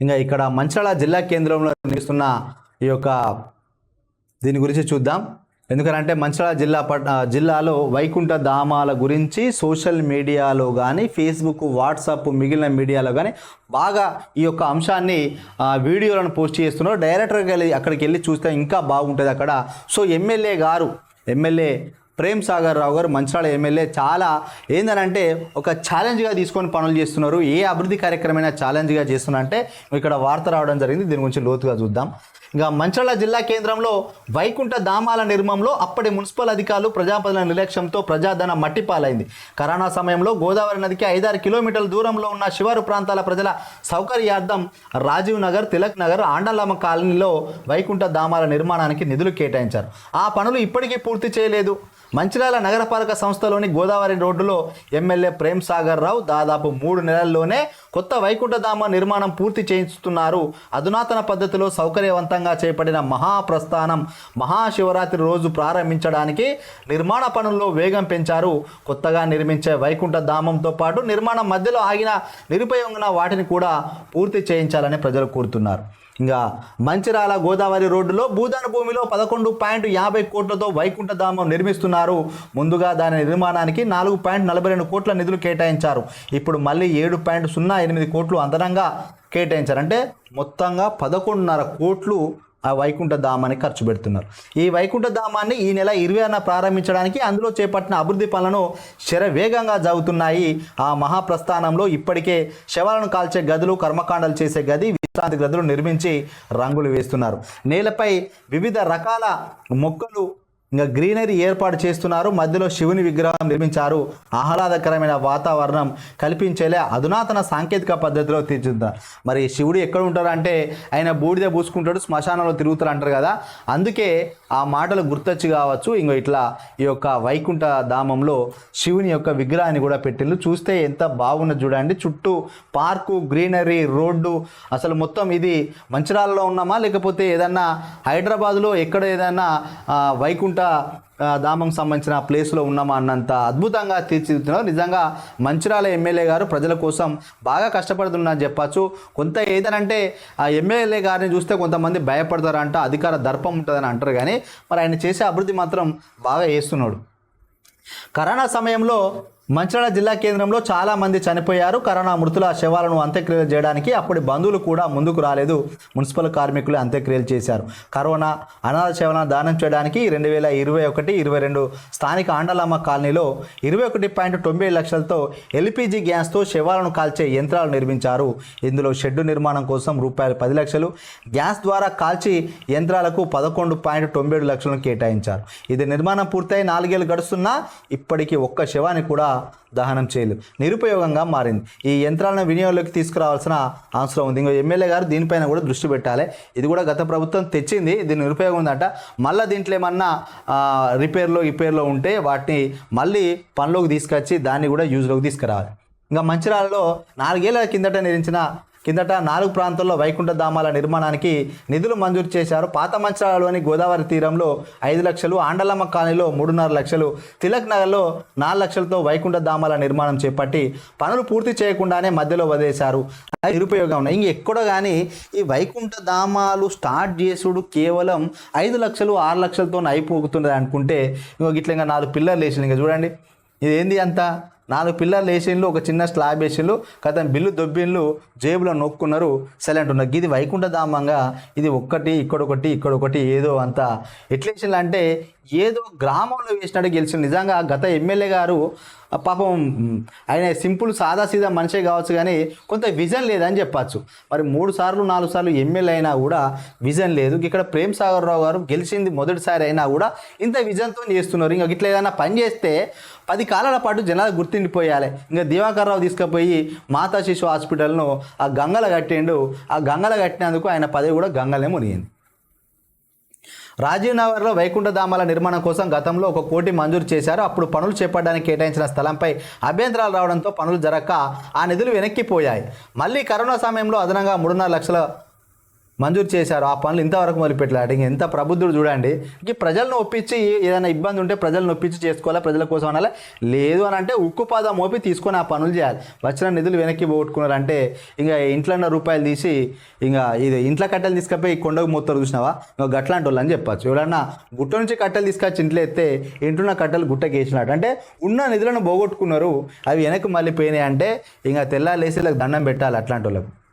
ఇంకా ఇక్కడ మంచిర్యాల జిల్లా కేంద్రంలో నిర్మిస్తున్న ఈ యొక్క దీని గురించి చూద్దాం. ఎందుకంటే మంచిర్యాల జిల్లా పట్ జిల్లాలో వైకుంఠ ధామాల గురించి సోషల్ మీడియాలో కానీ ఫేస్బుక్ వాట్సాప్ మిగిలిన మీడియాలో కానీ బాగా ఈ యొక్క అంశాన్ని వీడియోలను పోస్ట్ చేస్తున్నారు. డైరెక్టర్గా వెళ్ళి అక్కడికి వెళ్ళి చూస్తే ఇంకా బాగుంటుంది అక్కడ. సో ఎమ్మెల్యే గారు ఎమ్మెల్యే ప్రేమ్ సాగర్ రావు గారు మంచిరాల ఎమ్మెల్యే. చాలా ఏందనంటే ఒక ఛాలెంజ్గా తీసుకొని పనులు చేస్తున్నారు. ఏ అభివృద్ధి కార్యక్రమైనా ఛాలెంజ్గా చేస్తున్నారంటే ఇక్కడ వార్త రావడం జరిగింది. దీని గురించి లోతుగా చూద్దాం. ఇంకా మంచిర్యాల జిల్లా కేంద్రంలో వైకుంఠ ధామాల నిర్మాణంలో అప్పటి మున్సిపల్ అధికారులు ప్రజాప్రతినిధుల నిర్లక్ష్యంతో ప్రజాధన మట్టిపాలైంది. కరోనా సమయంలో గోదావరి నదికి ఐదారు కిలోమీటర్ల దూరంలో ఉన్న శివారు ప్రాంతాల ప్రజల సౌకర్యార్థం రాజీవ్ నగర్ తిలక్ నగర్ ఆండలమ్మ కాలనీలో వైకుంఠ ధామాల నిర్మాణానికి నిధులు కేటాయించారు. ఆ పనులు ఇప్పటికీ పూర్తి చేయలేదు. మంచిర్యాల నగరపాలక సంస్థలోని గోదావరి రోడ్డులో ఎమ్మెల్యే ప్రేమ్ సాగర్ రావు దాదాపు మూడు నెలల్లోనే కొత్త వైకుంఠధామ నిర్మాణం పూర్తి చేయిస్తున్నారు. అధునాతన పద్ధతిలో సౌకర్యవంతంగా చేపట్టిన మహాప్రస్థానం మహాశివరాత్రి రోజు ప్రారంభించడానికి నిర్మాణ పనుల్లో వేగం పెంచారు. కొత్తగా నిర్మించే వైకుంఠ ధామంతో పాటు నిర్మాణం మధ్యలో ఆగిన నిరుపయోగంగా వాటిని కూడా పూర్తి చేయించాలని ప్రజలు కోరుతున్నారు. ఇంకా మంచిరాల గోదావరి రోడ్డులో భూదాన భూమిలో పదకొండు పాయింట్ యాభై కోట్లతో వైకుంఠ ధామం నిర్మిస్తున్నారు. ముందుగా దాని నిర్మాణానికి నాలుగు పాయింట్ నలభై రెండు కోట్ల నిధులు కేటాయించారు. ఇప్పుడు మళ్ళీ ఏడు పాయింట్ సున్నా ఎనిమిది కోట్లు అదనంగా కేటాయించారు. అంటే మొత్తంగా పదకొండున్నర కోట్లు ఆ వైకుంఠ ధామాన్ని ఖర్చు పెడుతున్నారు. ఈ వైకుంఠ ధామాన్ని ఈ నెల ఇరవై ఆరున ప్రారంభించడానికి అందులో చేపట్టిన అభివృద్ధి పనులను శరవేగంగా జరుగుతున్నాయి. ఆ మహాప్రస్థానంలో ఇప్పటికే శవాలను కాల్చే గదులు కర్మకాండాలు చేసే గది విశ్రాంతి గదులు నిర్మించి రంగులు వేస్తున్నారు. నేలపై వివిధ రకాల మొక్కలు ఇంకా గ్రీనరీ ఏర్పాటు చేస్తున్నారు. మధ్యలో శివుని విగ్రహం నిర్మించారు. ఆహ్లాదకరమైన వాతావరణం కల్పించేలా అధునాతన సాంకేతిక పద్ధతిలో తీర్చిదిద్దారు మరి శివుడు ఎక్కడ ఉంటారంటే ఆయన బూడిద పూసుకుంటాడు శ్మశానంలో తిరుగుతారు అంటారు కదా. అందుకే ఆ మాటలు గుర్తొచ్చి కావచ్చు. ఇంకో ఇట్లా ఈ యొక్క వైకుంఠ ధామంలో శివుని యొక్క విగ్రహాన్ని కూడా పెట్టిండ్రు చూస్తే ఎంత బాగున్నది చూడండి. చుట్టూ పార్కు గ్రీనరీ రోడ్డు. అసలు మొత్తం ఇది మంచిరాలలో ఉన్నామా? లేకపోతే ఏదన్నా హైదరాబాద్లో ఎక్కడ ఏదన్నా వైకుంఠ ధామం సంబంధించిన ప్లేస్లో ఉన్నామా అన్నంత అద్భుతంగా తీర్చిదిద్దుతున్నారు. నిజంగా మంచిర్యాల ఎమ్మెల్యే గారు ప్రజల కోసం బాగా కష్టపడుతున్నారని చెప్పచ్చు. కొంత ఏదనంటే ఆ ఎమ్మెల్యే గారిని చూస్తే కొంతమంది భయపడతారంట అధికార దర్పం ఉంటుందని అంటారు కానీ మరి ఆయన చేసే అభివృద్ధి మాత్రం బాగా చేస్తున్నాడు. కరోనా సమయంలో మంచిర్యాల జిల్లా కేంద్రంలో చాలా మంది చనిపోయారు. కరోనా మృతుల శవాలను అంత్యక్రియలు చేయడానికి అప్పటి బంధువులు కూడా ముందుకు రాలేదు. మున్సిపల్ కార్మికులు అంత్యక్రియలు చేశారు. కరోనా అనాథ శవాలను దానం చేయడానికి రెండు వేల ఇరవై ఒకటి ఇరవై రెండు స్థానిక ఆండలమ్మ కాలనీలో ఇరవై ఒకటి పాయింట్ తొంభై లక్షలతో ఎల్పిజి గ్యాస్తో శవాలను కాల్చే యంత్రాలు నిర్మించారు. ఇందులో షెడ్డు నిర్మాణం కోసం రూపాయలు పది లక్షలు గ్యాస్ ద్వారా కాల్చి యంత్రాలకు పదకొండు పాయింట్ తొంభై ఏడు లక్షలను కేటాయించారు. ఇది నిర్మాణం పూర్తయి నాలుగేళ్ళు గడుస్తున్నా ఇప్పటికీ ఒక్క శవాన్ని కూడా దహనం చేయలేదు. నిరుపయోగంగా మారింది. ఈ యంత్రాలను వినియోగంలోకి తీసుకురావాల్సిన అవసరం ఉంది. ఇంకో ఎమ్మెల్యే గారు దీనిపైన కూడా దృష్టి పెట్టాలి. ఇది కూడా గత ప్రభుత్వం తెచ్చింది. దీని నిరుపయోగం ఉందంట. మళ్ళీ దీంట్లో ఏమన్నా రిపేర్లో రిపేర్లో ఉంటే వాటిని మళ్ళీ పనిలోకి తీసుకొచ్చి దాన్ని కూడా యూజ్లోకి తీసుకురావాలి. ఇంకా మంచిర్యాలలో నాలుగేళ్ళ కిందట నిర్మించిన కిందట నాలుగు ప్రాంతాల్లో వైకుంఠ ధామాల నిర్మాణానికి నిధులు మంజూరు చేశారు. పాత మంచిర్యాలలోని గోదావరి తీరంలో ఐదు లక్షలు ఆండలమ్మ కాలనీలో మూడున్నర లక్షలు తిలక్ నగర్లో నాలుగు లక్షలతో వైకుంఠ ధామాల నిర్మాణం చేపట్టి పనులు పూర్తి చేయకుండానే మధ్యలో వదిలేశారు. నిరుపయోగం. ఉన్నాయి ఇంక ఎక్కడో కానీ ఈ వైకుంఠ ధామాలు స్టార్ట్ చేసుడు కేవలం ఐదు లక్షలు ఆరు లక్షలతో అయిపోతున్నది అనుకుంటే ఇంకో ఇట్లా ఇంకా నాలుగు పిల్లర్లు వేసిండు ఇంకా చూడండి ఇదేంది అంతా అంత? నాలుగు పిల్లర్లు వేసిండ్లు ఒక చిన్న స్లాబ్ వేసిండ్లు కథం బిల్లు దొబ్బిన్లు జేబులో నొక్కున్నారు. సైలెంట్ ఉన్నారు. ఇది వైకుంఠధామంగా ఇది ఒక్కటి ఇక్కడొకటి ఇక్కడొకటి ఏదో అంతా. ఎట్లా వేసిండ్లు అంటే ఏదో గ్రామంలో వేసినట్టు గెలిచింది నిజంగా గత ఎమ్మెల్యే గారు పాపం ఆయన సింపుల్ సాదా సీదా మనిషే కావచ్చు కానీ కొంత విజన్ లేదని చెప్పచ్చు. మరి మూడు సార్లు నాలుగు సార్లు ఎమ్మెల్యే అయినా కూడా విజన్ లేదు. ఇక్కడ ప్రేమ్ సాగర్ రావు గారు గెలిచింది మొదటిసారి అయినా కూడా ఇంత విజన్తో చేస్తున్నారు. ఇంకా ఇట్లా ఏదైనా పని చేస్తే పది కాలాల పాటు జనాలు గుర్తుండిపోయాలి. ఇంకా దివాకర్ రావు తీసుకుపోయి మాతా శిశు హాస్పిటల్ను ఆ గంగల కట్టిండు. ఆ గంగల కట్టినందుకు ఆయన పదవి కూడా గంగలే మునిగింది. రాజీవ్ నగర్లో వైకుంఠ ధామాల నిర్మాణం కోసం గతంలో ఒక కోటి మంజూరు చేశారు. అప్పుడు పనులు చేపట్టడానికి కేటాయించిన స్థలంపై అభ్యంతరాలు రావడంతో పనులు జరగక ఆ నిధులు వెనక్కిపోయాయి. మళ్ళీ కరోనా సమయంలో అదనంగా మూడున్నర లక్షల మంజూరు చేశారు. ఆ పనులు ఇంతవరకు మొదలుపెట్టలేదు ఇంక ఎంత ప్రబుద్ధుడు చూడండి. ఇంక ప్రజలను ఒప్పించి ఏదైనా ఇబ్బంది ఉంటే ప్రజలను ఒప్పించి చేసుకోవాలా ప్రజల కోసం అనాలా? లేదు అని అంటే ఉక్కు పాద మోపి తీసుకొని ఆ పనులు చేయాలి. వచ్చిన నిధులు వెనక్కి పోగొట్టుకున్నారంటే ఇంకా ఇంట్లో ఉన్న రూపాయలు తీసి ఇంకా ఇది ఇంట్లో కట్టెలు తీసుకపోయి కొండకు మొత్తం చూసినావా? ఇంకా గట్లాంటి వాళ్ళు అని చెప్పచ్చు. ఎవరన్నా గుట్ట నుంచి కట్టెలు తీసుకొచ్చి ఇంట్లో ఎత్తే ఇంటున్న కట్టెలు గుట్టకి వేసినట్టు అంటే ఉన్న నిధులను పోగొట్టుకున్నారు. అవి వెనక్కి మళ్ళీ పోయినాయి అంటే ఇంకా తెల్లాలేసి దండం పెట్టాలి అట్లాంటి వాళ్ళకు